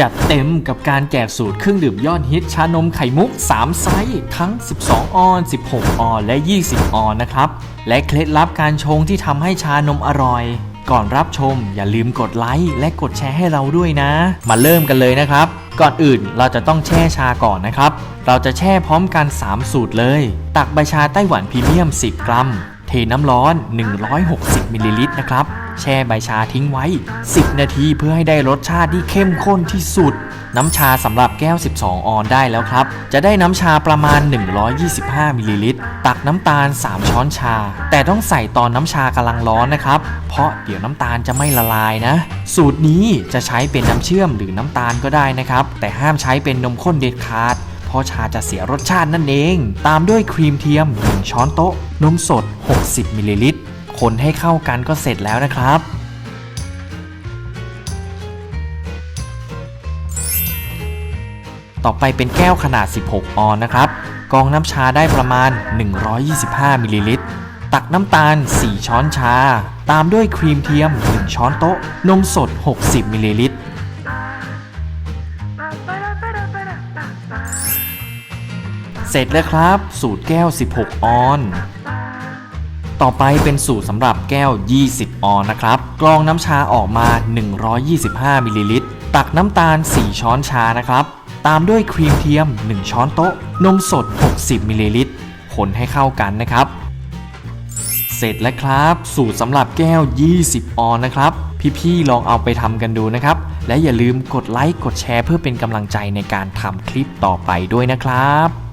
จัดเต็มกับการแจกสูตรเครื่องดื่มยอดฮิตชานมไข่มุก 3 ไซส์ทั้ง 12 ออน 16 ออน และ 20 ออนนะครับ และเคล็ดลับการชงที่ทำให้ชานมอร่อย ก่อนรับชมอย่าลืมกดไลค์และกดแชร์ให้เราด้วยนะ มาเริ่มกันเลยนะครับ ก่อนอื่นเราจะต้องแช่ชาก่อนนะครับ เราจะแช่พร้อมกัน 3 สูตรเลย ตักใบชาไต้หวันพรีเมียม 10 กรัม เทน้ำร้อน 160 มิลลิลิตรนะครับ แช่ใบชาทิ้งไว้ 10 นาทีเพื่อให้ได้รสชาติที่เข้มข้นที่สุด น้ำชาสำหรับแก้ว 12 ออนได้แล้วครับ จะได้น้ำชาประมาณ 125มิลลิลิตร ตักน้ำตาล 3 ช้อนชา แต่ต้องใส่ตอนน้ำชากำลังร้อนนะครับ เพราะเดี๋ยวน้ำตาลจะไม่ละลายนะ สูตรนี้จะใช้เป็นน้ำเชื่อมหรือน้ำตาลก็ได้นะครับ แต่ห้ามใช้เป็นนมข้นเด็ดขาดเพราะชาจะเสียรสชาตินั่นเอง ตามด้วยครีมเทียม 1 ช้อนโต๊ะ นมสด 60มิลลิลิตร คนให้เข้ากันก็เสร็จแล้วนะครับ ต่อไปเป็นแก้วขนาด 16 ออนนะครับ กองน้ำชาได้ประมาณ 125 มิลลิลิตร ตักน้ำตาล 4 ช้อนชา ตามด้วยครีมเทียม 1 ช้อนโต๊ะ นมสด 60 มิลลิลิตรเสร็จแล้วครับ สูตรแก้ว 16 ออน ต่อไปเป็นสูตรสำหรับแก้ว 20 ออนนะครับ กรองน้ำชาออกมา 125มิลลิลิตร ตักน้ำตาล 4 ช้อนชานะครับ ตามด้วยครีมเทียม 1 ช้อนโต๊ะ นมสด 60มิลลิลิตร คนให้เข้ากันนะครับ เสร็จแล้วครับ สูตรสำหรับแก้ว 20 ออนนะครับ พี่ๆ ลองเอาไปทำกันดูนะครับ และอย่าลืมกดไลค์ กดแชร์เพื่อเป็นกำลังใจในการทำคลิปต่อไปด้วยนะครับ